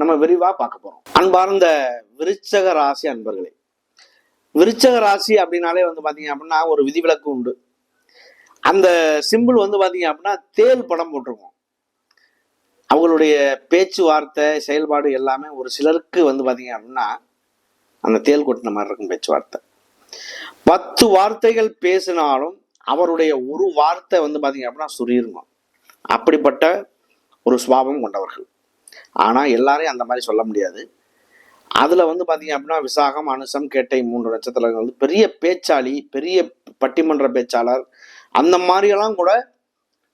நம்ம விரிவா பார்க்க போறோம். அன்பார்ந்த விருச்சக ராசி அன்பர்களே விருச்சக ராசி அப்படின்னாலே வந்து பாத்தீங்க அப்படின்னா ஒரு விதிவிலக்கு உண்டு. அந்த சிம்பிள் வந்து பாத்தீங்க அப்படின்னா தேல் படம் போட்டிருக்கோம். அவங்களுடைய பேச்சுவார்த்தை செயல்பாடு எல்லாமே ஒரு சிலருக்கு வந்து பாத்தீங்க அப்படின்னா அந்த தேல் கொட்டின மாதிரி இருக்கும் பேச்சுவார்த்தை. பத்து வார்த்தைகள் பேசினாலும் அவருடைய ஒரு வார்த்தை வந்து பாத்தீங்க அப்படின்னா சுரியிருக்கும் அப்படிப்பட்ட ஒரு சுவாபம் கொண்டவர்கள். ஆனா எல்லாரையும் அந்த மாதிரி சொல்ல முடியாது. அதுல வந்து பார்த்தீங்க அப்படின்னா விசாகம் அனுசம் கேட்டை மூன்று நட்சத்திரங்கள் வந்து பெரிய பேச்சாளி பெரிய பட்டிமன்ற பேச்சாளர் அந்த மாதிரியெல்லாம் கூட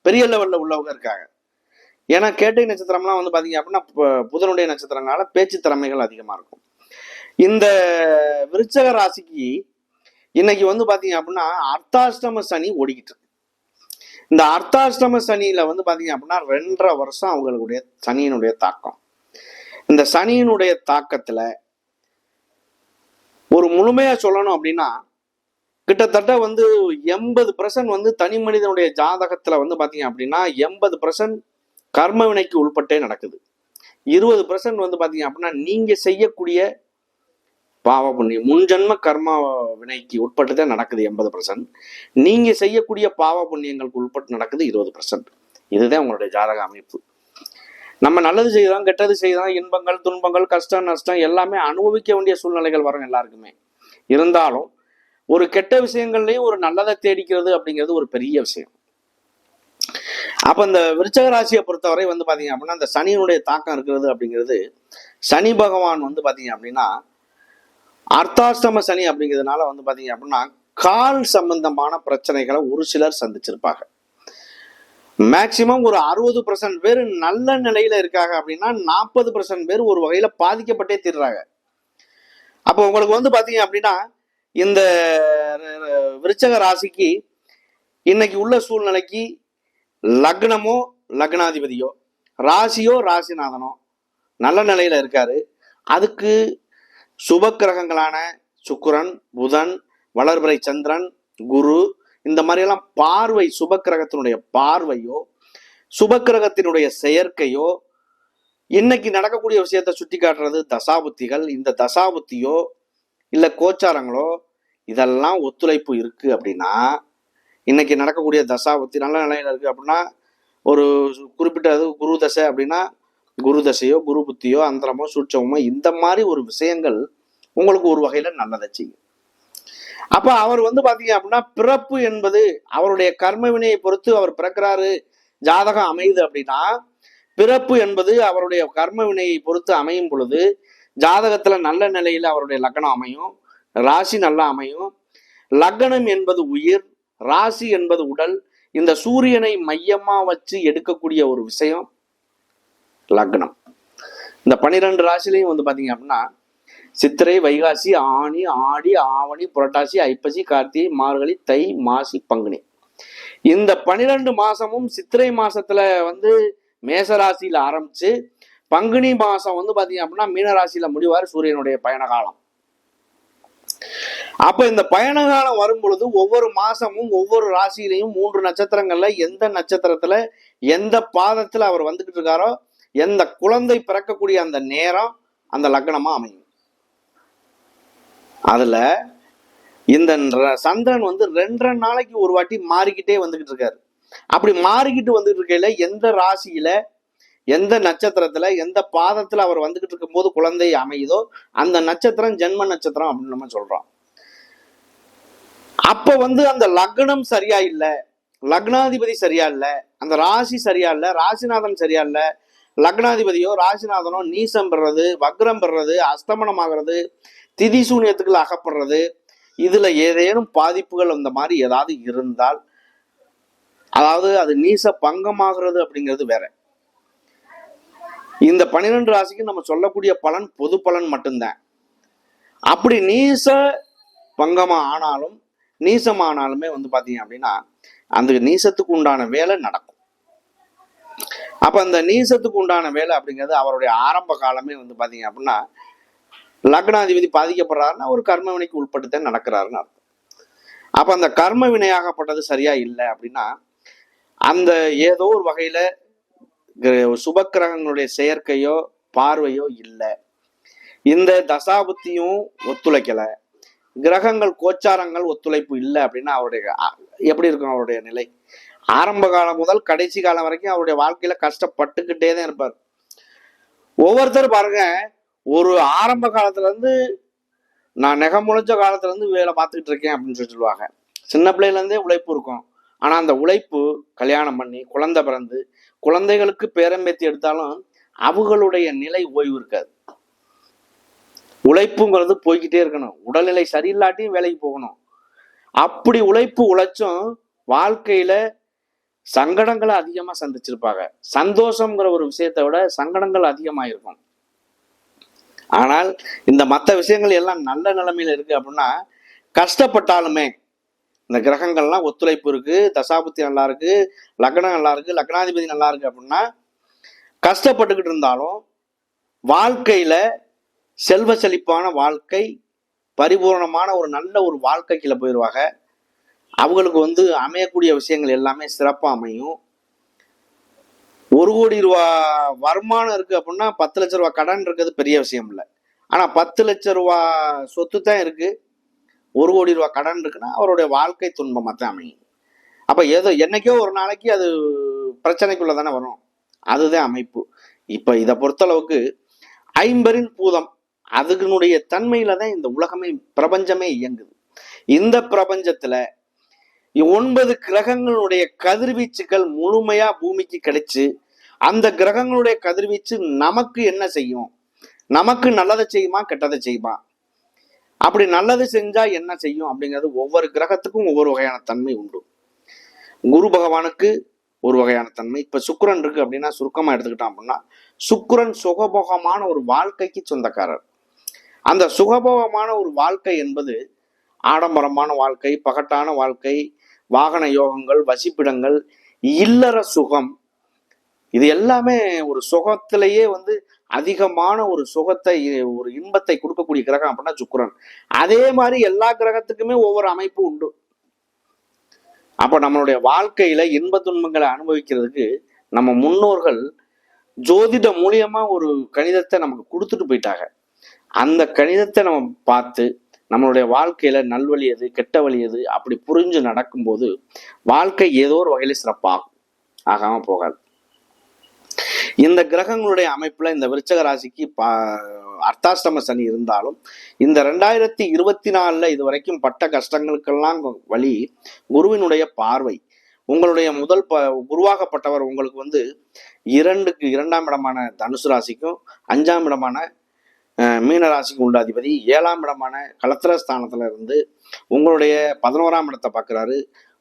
பெரிய லெவல்ல உள்ளவங்க இருக்காங்க. ஏன்னா கேட்டை நட்சத்திரம்லாம் வந்து பாத்தீங்க அப்படின்னா புதனுடைய நட்சத்திரங்களால பேச்சு திறமைகள் அதிகமா இருக்கும். இந்த விருச்சக ராசிக்கு இன்னைக்கு வந்து பாத்தீங்க அப்படின்னா அர்த்தாஷ்டம சனி ஓடிக்கிட்டு இருக்கு. இந்த அர்த்தாஷ்டம சனியில வந்து பாத்தீங்க அப்படின்னா ரெண்டரை வருஷம் அவங்களுடைய சனியினுடைய தாக்கம். இந்த சனியினுடைய தாக்கத்துல ஒரு முழுமையா சொல்லணும் அப்படின்னா கிட்டத்தட்ட வந்து எண்பது பர்சன்ட் வந்து தனி மனிதனுடைய ஜாதகத்துல வந்து பாத்தீங்க அப்படின்னா எண்பது பர்சன்ட் கர்ம வினைக்கு உள்பட்டே நடக்குது. இருபது பர்சன்ட் வந்து பாத்தீங்க அப்படின்னா நீங்க செய்யக்கூடிய பாவ புண்ணியம் முன்ஜன்ம கர்மா வினைக்கு உட்பட்டு தான் நடக்குது எண்பது பர்சன்ட் நீங்க செய்யக்கூடிய பாவ புண்ணியங்களுக்கு உட்பட்டு நடக்குது இருபது பர்சன்ட் இதுதான் உங்களுடைய ஜாதக அமைப்பு. நம்ம நல்லது செய்யறோம் கெட்டது செய்யறோம் இன்பங்கள் துன்பங்கள் கஷ்டம் நஷ்டம் எல்லாமே அனுபவிக்க வேண்டிய சூழ்நிலைகள் வரும் எல்லாருக்குமே. இருந்தாலும் ஒரு கெட்ட விஷயங்கள்லையும் ஒரு நல்லதை தேடிக்கிறது அப்படிங்கிறது ஒரு பெரிய விஷயம். அப்ப இந்த விருச்சக ராசியை பொறுத்தவரை வந்து பாத்தீங்க அப்படின்னா இந்த சனியினுடைய தாக்கம் இருக்கிறது அப்படிங்கிறது சனி பகவான் வந்து பாத்தீங்க அப்படின்னா அர்த்தாஷ்டம சனி அப்படிங்கிறதுனால வந்து பார்த்தீங்க அப்படின்னா கால் சம்பந்தமான பிரச்சனைகளை ஒரு சிலர் சந்திச்சிருப்பாங்க. மேக்சிமம் ஒரு அறுபது பர்சன்ட் பேர் நல்ல நிலையில இருக்காங்க அப்படின்னா நாற்பது பர்சன்ட் பேர் ஒரு வகையில பாதிக்கப்பட்டே தீர்றாங்க. அப்போ உங்களுக்கு வந்து பார்த்தீங்க அப்படின்னா இந்த விருச்சக ராசிக்கு இன்னைக்கு உள்ள சூழ்நிலைக்கு லக்னமோ லக்னாதிபதியோ ராசியோ ராசிநாதனோ நல்ல நிலையில இருக்காரு. அதுக்கு சுப கிரகங்களான புதன் வளர்பிறை சந்திரன் குரு இந்த மாதிரியெல்லாம் பார்வை சுப கிரகத்தினுடைய பார்வையோ சுப கிரகத்தினுடைய செயற்கையோ இன்னைக்கு நடக்கக்கூடிய விஷயத்த சுட்டி காட்டுறது தசாபுத்திகள். இந்த தசாபுத்தியோ இல்லை கோச்சாரங்களோ இதெல்லாம் ஒத்துழைப்பு இருக்கு அப்படின்னா இன்னைக்கு நடக்கக்கூடிய தசாபுத்தி நல்ல நிலையில இருக்கு அப்படின்னா ஒரு குறிப்பிட்ட குரு தசை அப்படின்னா குரு தசையோ குரு புத்தியோ அந்தரமோ சூட்சமோ இந்த மாதிரி ஒரு விஷயங்கள் உங்களுக்கு ஒரு வகையில நல்லதை செய்யும். அப்ப அவர் வந்து பாத்தீங்க அப்படின்னா பிறப்பு என்பது அவருடைய கர்ம வினையை பொறுத்து அவர் பிறக்கிறாரு ஜாதகம் அமையுது அப்படின்னா பிறப்பு என்பது அவருடைய கர்ம வினையை பொறுத்து அமையும் பொழுது ஜாதகத்துல நல்ல நிலையில அவருடைய லக்னம் அமையும் ராசி நல்லா அமையும். லக்னம் என்பது உயிர் ராசி என்பது உடல். இந்த சூரியனை மையமா வச்சு எடுக்கக்கூடிய ஒரு விஷயம். லக்னம். இந்த பனிரெண்டு ராசிலையும் வந்து பார்த்தீங்க அப்படின்னா சித்திரை வைகாசி ஆனி ஆடி ஆவணி புரட்டாசி ஐப்பசி கார்த்திகை மார்கழி தை மாசி பங்குனி. இந்த பனிரெண்டு மாசமும் சித்திரை மாசத்துல வந்து மேச ராசியில ஆரம்பிச்சு பங்குனி மாசம் வந்து பாத்தீங்க அப்படின்னா மீன ராசியில முடிவார் சூரியனுடைய பயண காலம். அப்ப இந்த பயண காலம் வரும் பொழுது ஒவ்வொரு மாசமும் ஒவ்வொரு ராசியிலையும் மூன்று நட்சத்திரங்கள்ல எந்த நட்சத்திரத்துல எந்த பாதத்துல அவர் வந்துகிட்டு இருக்காரோ எந்த குழந்தை பிறக்கக்கூடிய அந்த நேரம் அந்த லக்னமா அமையும். அதுல இந்த சந்திரன் வந்து ரெண்டரை நாளைக்கு ஒரு வாட்டி மாறிக்கிட்டே வந்துகிட்டு இருக்காரு. அப்படி மாறிக்கிட்டு வந்துகிட்டு இருக்கையில எந்த ராசியில எந்த நட்சத்திரத்துல எந்த பாதத்துல அவர் வந்துகிட்டு இருக்கும்போது குழந்தை அமையுதோ அந்த நட்சத்திரம் ஜென்ம நட்சத்திரம் அப்படின்னு நம்ம சொல்றோம். அப்ப வந்து அந்த லக்னம் சரியா இல்ல லக்னாதிபதி சரியா இல்ல அந்த ராசி சரியா இல்ல ராசிநாதன் சரியா இல்ல லக்னாதிபதியோ ராசிநாதனோ நீசம் பெறுறது வக்ரம் பெறுறது அஸ்தமனம் ஆகிறது திதி சூனியத்துக்குள்ள அகப்படுறது இதுல ஏதேனும் பாதிப்புகள் அந்த மாதிரி ஏதாவது இருந்தால் அதாவது அது நீச பங்கமாகிறது அப்படிங்கிறது வேற. இந்த பன்னிரெண்டு ராசிக்கு நம்ம சொல்லக்கூடிய பலன் பொது பலன் மட்டும்தான். அப்படி நீச பங்கமா ஆனாலும் நீசமானாலுமே வந்து பாத்தீங்க அப்படின்னா அந்த நீசத்துக்கு உண்டான வேலை நடக்கும். அப்போ அந்த நீசத்துக்கு உண்டான வேலை அப்படிங்கிறது அவருடைய ஆரம்ப காலமே வந்து பார்த்தீங்க அப்படின்னா லக்னாதிபதி பாதிக்கப்படுறாருன்னா ஒரு கர்ம வினைக்கு உட்பட்டுத்தான் நடக்கிறாருன்னு அர்த்தம். அப்போ அந்த கர்ம வினையாகப்பட்டது சரியா இல்லை அப்படின்னா அந்த ஏதோ ஒரு வகையில் கிர- சுபக்கிரகங்களுடைய செயற்கையோ பார்வையோ இல்லை. இந்த தசாபுத்தியும் ஒத்துழைக்கலை. கிரகங்கள் கோச்சாரங்கள் ஒத்துழைப்பு இல்லை அப்படின்னா அவருடைய எப்படி இருக்கும் அவருடைய நிலை? ஆரம்ப காலம் முதல் கடைசி காலம் வரைக்கும் அவருடைய வாழ்க்கையில கஷ்டப்பட்டுக்கிட்டே தான் இருப்பார். ஒவ்வொருத்தர் பாருங்க ஒரு ஆரம்ப காலத்துல இருந்து நான் நெகம் முளைச்ச காலத்துல இருந்து வேலை பார்த்துக்கிட்டு இருக்கேன் அப்படின்னு சொல்லி சொல்லுவாங்க. சின்ன பிள்ளையில இருந்தே உழைப்பு இருக்கும். ஆனா அந்த உழைப்பு கல்யாணம் பண்ணி குழந்தை பிறந்து குழந்தைகளுக்கு பேரம்பேத்தி எடுத்தாலும் அவங்களுடைய நிலை ஓய்வு இருக்காது. உழைப்புங்கிறது போய்கிட்டே இருக்கணும். உடல்நிலை சரியில்லாட்டியும் வேலைக்கு போகணும். அப்படி உழைப்பு உழைச்சும் வாழ்க்கையில சங்கடங்களை அதிகமா சந்திச்சிருப்பாங்க. சந்தோஷங்கிற ஒரு விஷயத்தை விட சங்கடங்கள் அதிகமாக இருக்கும் ஆனால் இந்த மற்ற விஷயங்கள் எல்லாம் நல்ல நிலைமையில் இருக்கு அப்படின்னா கஷ்டப்பட்டாலுமே இந்த கிரகங்கள்லாம் ஒத்துழைப்பு இருக்கு தசாபுத்தி நல்லா இருக்கு லக்னம் நல்லா இருக்கு லக்னாதிபதி நல்லா இருக்கு அப்படின்னா கஷ்டப்பட்டுக்கிட்டு இருந்தாலும் வாழ்க்கையில செல்வ செழிப்பான வாழ்க்கை பரிபூரணமான ஒரு நல்ல ஒரு வாழ்க்கைக்குள்ள போயிடுவாங்க அவங்களுக்கு வந்து அமையக்கூடிய விஷயங்கள் எல்லாமே சிறப்பாக அமையும். ஒரு கோடி ரூபா வருமானம் இருக்கு அப்படின்னா பத்து லட்ச ரூபா கடன் இருக்கிறது பெரிய விஷயம் இல்லை. ஆனால் பத்து லட்ச ரூபா சொத்து தான் இருக்கு. ஒரு கோடி ரூபா கடன் இருக்குன்னா அவருடைய வாழ்க்கை துன்பமாக தான் அமையும். அப்போ ஏதோ என்னைக்கோ ஒரு நாளைக்கு அது பிரச்சனைக்குள்ள தானே வரும். அதுதான் அமைப்பு. இப்போ இதை பொறுத்தளவுக்கு ஐம்பரின் பூதம் அதுக்குனுடைய தன்மையில தான் இந்த உலகமே பிரபஞ்சமே இயங்குது. இந்த பிரபஞ்சத்துல ஒன்பது கிரகங்களுடைய கதிர்வீச்சுகள் முழுமையா பூமிக்கு கிடைச்சு அந்த கிரகங்களுடைய கதிர்வீச்சு நமக்கு என்ன செய்யும்? நமக்கு நல்லதை செய்யுமா கெட்டதை செய்யுமா? அப்படி நல்லது செஞ்சா என்ன செய்யும்? அப்படிங்கிறது ஒவ்வொரு கிரகத்துக்கும் ஒவ்வொரு வகையான தன்மை உண்டு. குரு பகவானுக்கு ஒரு வகையான தன்மை. இப்ப சுக்கிரன் இருக்கு அப்படின்னா சுருக்கமா எடுத்துக்கிட்டோம் அப்படின்னா சுக்கிரன் சுகபோகமான ஒரு வாழ்க்கைக்கு சொந்தக்காரர். அந்த சுகபோகமான ஒரு வாழ்க்கை என்பது ஆடம்பரமான வாழ்க்கை பகட்டான வாழ்க்கை வாகன யோகங்கள் வசிப்பிடங்கள் இல்லற சுகம். இது எல்லாமே ஒரு சுகத்திலேயே வந்து அதிகமான ஒரு சுகத்தை ஒரு இன்பத்தை கொடுக்கக்கூடிய கிரகம் அப்படின்னா சுக்கிரன். அதே மாதிரி எல்லா கிரகத்துக்குமே ஒவ்வொரு அமைப்பு உண்டு. அப்ப நம்மளுடைய வாழ்க்கையில இன்ப துன்பங்களை அனுபவிக்கிறதுக்கு நம்ம முன்னோர்கள் ஜோதிட மூலியமா ஒரு கணிதத்தை நமக்கு கொடுத்துட்டு போயிட்டாங்க. அந்த கணிதத்தை நம்ம பார்த்து நம்மளுடைய வாழ்க்கையில நல்வழி எது கெட்ட வழி எது அப்படி புரிஞ்சு நடக்கும்போது வாழ்க்கை ஏதோ ஒரு வகையில சிறப்பாகும். ஆகாம போகாது. இந்த கிரகங்களுடைய அமைப்புல இந்த விருச்சக ராசிக்கு அர்த்தாஷ்டம சனி இருந்தாலும் இந்த ரெண்டாயிரத்தி இருபத்தி நாலுல இது வரைக்கும் பட்ட கஷ்டங்களுக்கெல்லாம் வழி குருவினுடைய பார்வை. உங்களுடைய முதல் ப குருவாகப்பட்டவர் உங்களுக்கு வந்து இரண்டுக்கு இரண்டாம் இடமான தனுசு ராசிக்கும் அஞ்சாம் இடமான மீனராசிக்கு உண்டாதிபதி ஏழாம் இடமான கலத்திர ஸ்தானத்துல இருந்து உங்களுடைய பதினோராம் இடத்தை பார்க்குறாரு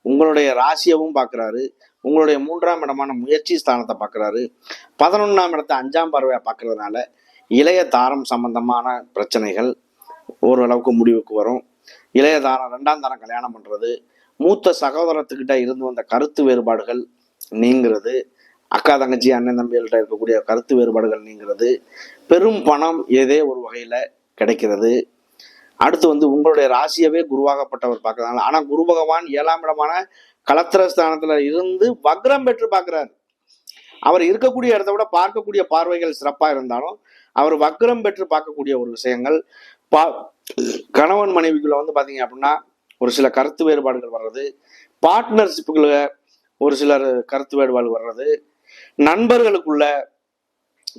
உங்களுடைய ராசியவும் பார்க்குறாரு உங்களுடைய மூன்றாம் இடமான முயற்சி ஸ்தானத்தை பார்க்குறாரு பதினொன்றாம் இடத்தை அஞ்சாம் பார்வையாக பார்க்கறதுனால இளைய தாரம் சம்பந்தமான பிரச்சனைகள் ஓரளவுக்கு முடிவுக்கு வரும். இளைய தாரம் ரெண்டாம் தாரம் கல்யாணம் பண்ணுறது மூத்த சகோதரத்துக்கிட்ட இருந்து வந்த கருத்து வேறுபாடுகள் நீங்கிறது. அக்கா தங்கச்சி அண்ணன் தம்பிகள்கிட்ட இருக்கக்கூடிய கருத்து வேறுபாடுகள் நீங்கிறது பெரும் பணம் ஏதே ஒரு வகையில் கிடைக்கிறது. அடுத்து வந்து உங்களுடைய ராசியவே குருவாகப்பட்டவர் பார்க்கறதுனால ஆனால் குரு பகவான் ஏழாம் இடமான கலத்திரஸ்தானத்தில் இருந்து வக்ரம் பெற்று பார்க்குறாரு. அவர் இருக்கக்கூடிய இடத்த விட பார்க்கக்கூடிய பார்வைகள் சிறப்பாக இருந்தாலும் அவர் வக்ரம் பெற்று பார்க்கக்கூடிய ஒரு விஷயங்கள் பா கணவன் மனைவிக்குள்ள வந்து பார்த்தீங்க அப்படின்னா ஒரு சில கருத்து வேறுபாடுகள் வர்றது பார்ட்னர்ஷிப்புக்குள்ள ஒரு சிலர் கருத்து வேறுபாடு வர்றது நண்பர்களுக்குள்ள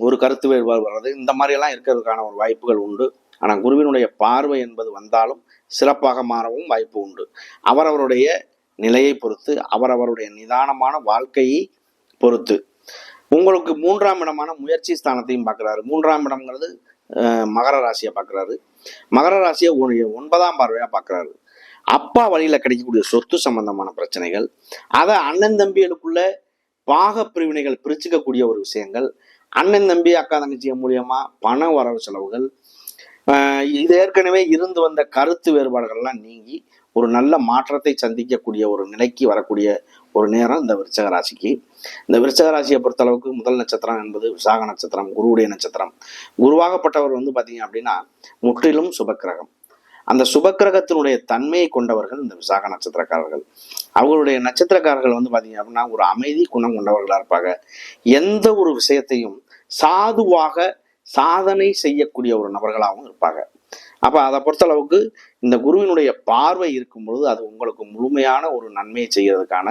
ஒரு கருத்து வேறுபாடு வர்றது. இந்த மாதிரியெல்லாம் இருக்கிறதுக்கான ஒரு வாய்ப்புகள் உண்டு. ஆனால் குருவினுடைய பார்வை என்பது வந்தாலும் சிறப்பாக மாறவும் வாய்ப்பு உண்டு. அவரவருடைய நிலையை பொறுத்து அவரவருடைய நிதானமான வாழ்க்கையை பொறுத்து. உங்களுக்கு மூன்றாம் இடமான முயற்சி ஸ்தானத்தையும் பார்க்குறாரு. மூன்றாம் இடம்ங்கிறது மகர ராசியை பார்க்குறாரு. மகர ராசியை ஒன்பதாம் பார்வையாக பார்க்குறாரு. அப்பா வழியில் கிடைக்கக்கூடிய சொத்து சம்பந்தமான பிரச்சனைகள் அதை அண்ணன் தம்பிகளுக்குள்ள பாக பிரிவினைகள் பிரிச்சுக்கக்கூடிய ஒரு விஷயங்கள் அண்ணன் தம்பி அக்கா தங்கச்சி மூலியமா பண வரவு செலவுகள் இது ஏற்கனவே இருந்து வந்த கருத்து வேறுபாடுகள்லாம் நீங்கி ஒரு நல்ல மாற்றத்தை சந்திக்கக்கூடிய ஒரு நிலைக்கு வரக்கூடிய ஒரு நேரம் இந்த விருச்சக ராசிக்கு. இந்த விருச்சக ராசியை பொறுத்தளவுக்கு முதல் நட்சத்திரம் என்பது விசாக நட்சத்திரம் குருவுடைய நட்சத்திரம். குருவாகப்பட்டவர் வந்து பார்த்தீங்க அப்படின்னா முற்றிலும் சுபக்கிரகம். அந்த சுபக்கிரகத்தினுடைய தன்மையை கொண்டவர்கள் இந்த விசாக நட்சத்திரக்காரர்கள். அவர்களுடைய நட்சத்திரக்காரர்கள் வந்து பார்த்தீங்க அப்படின்னா ஒரு அமைதி குணம் கொண்டவர்களாக இருப்பாங்க. எந்த ஒரு விஷயத்தையும் சாதுவாக சாதனை செய்யக்கூடிய ஒரு நபர்களாகவும் இருப்பாங்க. அப்ப அதை பொறுத்தளவுக்கு இந்த குருவினுடைய பார்வை இருக்கும் பொழுது அது உங்களுக்கு முழுமையான ஒரு நன்மையை செய்யறதுக்கான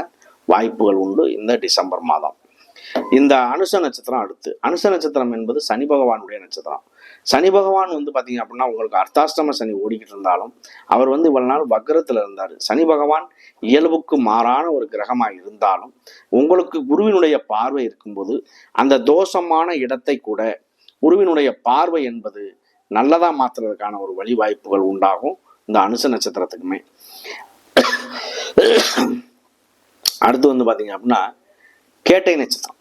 வாய்ப்புகள் உண்டு இந்த டிசம்பர் மாதம். இந்த அனுச நட்சத்திரம் அடுத்து. அனுச நட்சத்திரம் என்பது சனி பகவானுடைய நட்சத்திரம். சனி பகவான் வந்து பார்த்தீங்க அப்படின்னா உங்களுக்கு அர்த்தாஷ்டம சனி ஓடிக்கிட்டு இருந்தாலும் அவர் வந்து இவ்வளவு நாள் வக்ரத்துல இருந்தார். சனி பகவான் இயல்புக்கு மாறான ஒரு கிரகமா இருந்தாலும் உங்களுக்கு குருவினுடைய பார்வை இருக்கும்போது அந்த தோஷமான இடத்தை கூட குருவினுடைய பார்வை என்பது நல்லதா மாத்துறதுக்கான ஒரு வழிவாய்ப்புகள் உண்டாகும் இந்த அனுச நட்சத்திரத்துக்குமே. அடுத்து வந்து பார்த்தீங்க அப்படின்னா கேட்டை நட்சத்திரம்.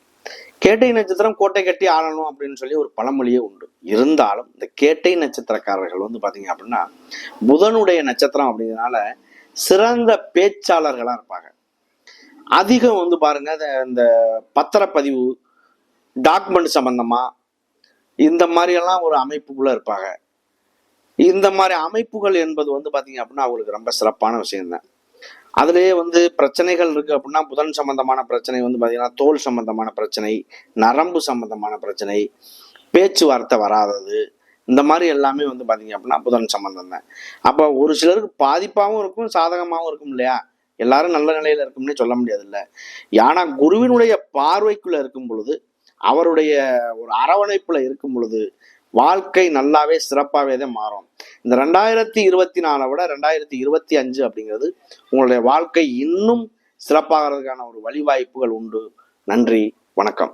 கேட்டை நட்சத்திரம் கோட்டை கட்டி ஆளணும் அப்படின்னு சொல்லி ஒரு பழமொழியே உண்டு. இருந்தாலும் இந்த கேட்டை நட்சத்திரக்காரர்கள் வந்து பார்த்தீங்க அப்படின்னா புதனுடைய நட்சத்திரம் அப்படிங்கிறதுனால சிறந்த பேச்சாளர்களாக இருப்பாங்க. அதிகம் வந்து பாருங்க இந்த- பத்திரப்பதிவு டாக்குமெண்ட் சம்பந்தமா இந்த மாதிரியெல்லாம் ஒரு அமைப்புக்குள்ள இருப்பாங்க. இந்த மாதிரி அமைப்புகள் என்பது வந்து பார்த்தீங்க அப்படின்னா அவங்களுக்கு ரொம்ப சிறப்பான விஷயம் தான் அதுலேயே வந்து பிரச்சனைகள் இருக்கு அப்படின்னா புதன் சம்பந்தமான பிரச்சனை வந்து பார்த்திங்கன்னா தோல் சம்பந்தமான பிரச்சனை நரம்பு சம்பந்தமான பிரச்சனை பேச்சுவார்த்தை வராதது இந்த மாதிரி எல்லாமே வந்து பார்த்திங்க அப்படின்னா புதன் சம்பந்தம் தான். அப்போ ஒரு சிலருக்கு பாதிப்பாகவும் இருக்கும் சாதகமாகவும் இருக்கும் இல்லையா? எல்லாரும் நல்ல நிலையில இருக்கும்னே சொல்ல முடியாது இல்ல குருவினுடைய பார்வைக்குள்ள இருக்கும் பொழுது அவருடைய ஒரு அரவணைப்புல இருக்கும் பொழுது வாழ்க்கை நல்லாவே சிறப்பாகவே தான் மாறும். இந்த ரெண்டாயிரத்தி இருபத்தி நாலை விட ரெண்டாயிரத்தி இருபத்தி அஞ்சு அப்படிங்கிறது உங்களுடைய வாழ்க்கை இன்னும் சிறப்பாகிறதுக்கான ஒரு வழிவாய்ப்புகள் உண்டு. நன்றி வணக்கம்.